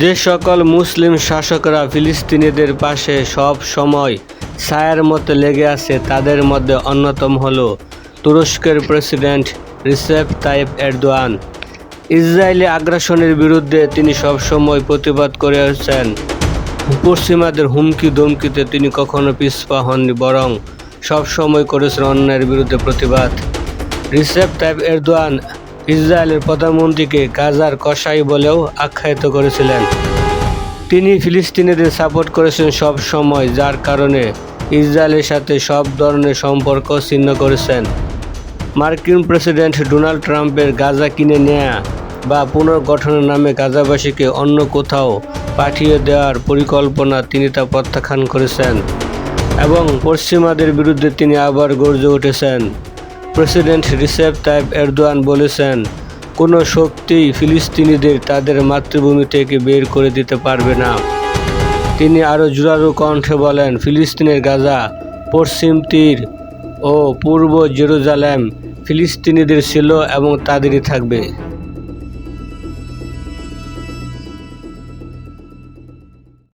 যে সকল মুসলিম শাসকরা ফিলিস্তিনিদের পাশে সব সময় ছায়ার মতো লেগে আছে, তাদের মধ্যে অন্যতম হল তুরস্কের president Recep Tayyip Erdogan. Israeli আগ্রাসনের বিরুদ্ধে তিনি সবসময় প্রতিবাদ করে আসছেন পশ্চিমাদের হুমকি ধমকিতে তিনি কখনো পিছপা হননি, বরং সবসময় করেছেন অন্যায়ের বিরুদ্ধে প্রতিবাদ। রিসেপ তাইপ এরদোয়ান ইসরায়েলের প্রধানমন্ত্রীকে গাজার কসাই বলেও আখ্যায়িত করেছিলেন। তিনি ফিলিস্তিনিদের সাপোর্ট করেছেন সব সময়, যার কারণে ইসরায়েলের সাথে সব ধরনের সম্পর্ক ছিন্ন করেছেন। মার্কিন প্রেসিডেন্ট ডোনাল্ড ট্রাম্পের গাজা কিনে নেয়া বা পুনর্গঠনের নামে গাজাবাসীকে অন্য কোথাও পাঠিয়ে দেওয়ার পরিকল্পনা তিনি তা প্রত্যাখ্যান করেছেন এবং পশ্চিমাদের বিরুদ্ধে তিনি আবার গর্জে উঠেছেন। প্রেসিডেন্ট রিসেপ তাইপ এরদোয়ান বলেছেন, কোনো শক্তি ফিলিস্তিনিদের তাদের মাতৃভূমি থেকে বের করে দিতে পারবে না। তিনি আরও জোরালো কণ্ঠে বলেন, ফিলিস্তিনের গাজা, পশ্চিম তীর ও পূর্ব জেরুজালেম ফিলিস্তিনিদের ছিল এবং তাদেরই থাকবে।